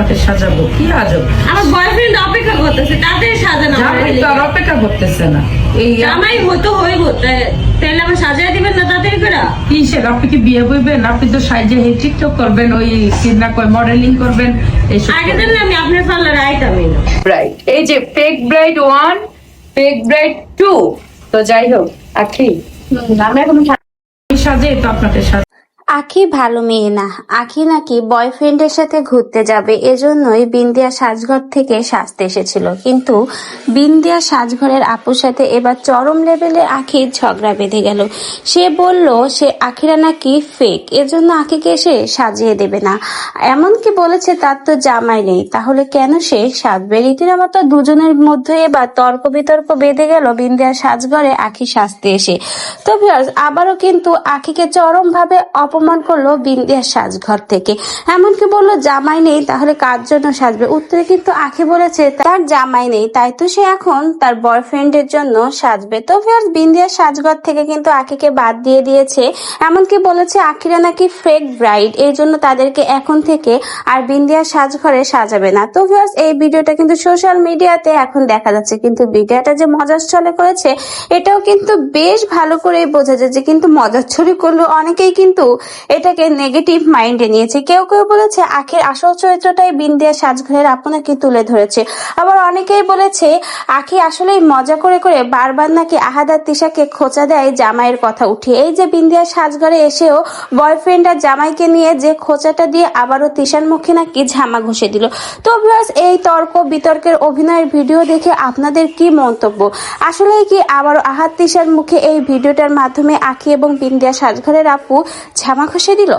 আপনাকে সাজাবো? কি আজব? আমার বয়ফ্রেন্ড অপেক্ষা করতেছে তাদের সাজানো জামাই তো আর অপেক্ষা করতেছে না। এই জামাই হতো হইব তা- তাহলে আমার সাজিয়ে দিবেন না তাদের করে? কিসের? আপনি কি বিয়ে বইবেন? আপনি তো সাইজে হে টিকটক করবেন ওই কিনা কয় মডেলিং করবেন এইসব আগে দিন আমি আপনার পার্লারে আইতামই না ব্রাইড এই যে fake bride one fake bride two তো যাই হোক আখি। আমি এখন সাজে তো আপনাকে সাজ আখি ভালো মেয়ে না। আখি নাকি বয়ফ্রেন্ডের সাথে ঘুরতে যাবে, এজন্যই বিন্দিয়া সাজঘর থেকে সাজতে এসেছিল। কিন্তু বিন্দিয়া সাজঘরের আপুর সাথে এবার চরম লেভেলে আখির ঝগড়া বেঁধে গেল। সে বলল, সে আখিরা নাকি ফেক এজন্য আখিকে সে সাজিয়ে দেবে না। এমনকি বলেছে, তার তো জামাই নেই। তাহলে কেন সে সাজবে? রীতিমতো দুজনের মধ্যে এবার তর্ক বিতর্ক বেঁধে গেল বিন্দিয়া সাজঘরে আখি সাজতে এসে। তো আবারও কিন্তু আখিকে চরম ভাবে অপমান করল বিন্দিয়ার সাজঘর থেকে। এমনকি বলল, জামাই নেই, তাহলে কার জন্য সাজবে? উত্তরে কিন্তু আখি বলেছে, তার জামাই নেই, তাই তো সে এখন তার বয়ফ্রেন্ডের জন্য সাজবে। তো ভিউয়ার্স বিন্দিয়ার সাজঘর থেকে কিন্তু আখিকে বাদ দিয়ে দিয়েছে। এমনকি বলেছে, আখিরা নাকি ফেক ব্রাইড এই জন্য তাদেরকে এখন থেকে আর বিন্দিয়ার সাজঘরে সাজাবে না। তো ভিউয়ার্স এই ভিডিওটা কিন্তু সোশ্যাল মিডিয়াতে এখন দেখা যাচ্ছে, কিন্তু ভিডিওটা যে মজার ছলে করেছে, এটাও কিন্তু বেশ ভালো করে বোঝা যাচ্ছে কিন্তু মজার ছড়ি করল। অনেকেই কিন্তু এটাকে নেগেটিভ মাইন্ডে নিয়েছে। কেউ কেউ বলেছে, আখের আসল চরিত্রটাই বিন্দিয়া সাজঘরের আপনাকে তুলে ধরেছে। আবার অনেকেই বলেছে, আখি আসলেই মজা করে করে বারবার নাকি আহাদার তিশাকে খোঁচা দেয় জামাইয়ের কথা উঠে। এই যে বিন্দিয়া সাজঘরে এসেও বয়ফ্রেন্ড আর জামাইকে নিয়ে যে খোঁচাটা দিয়ে আবারও তিশার মুখে নাকি ঝামা ঘষে দিল। তো ভিউয়ার্স এই তর্ক বিতর্কের অভিনয়ের ভিডিও দেখে আপনাদের কি মন্তব্য? আসলে কি আবারও আহাত তিশার মুখে এই ভিডিওটার মাধ্যমে আখি এবং বিন্দিয়া সাজঘরের আপু ঝামা ঘষে দিল?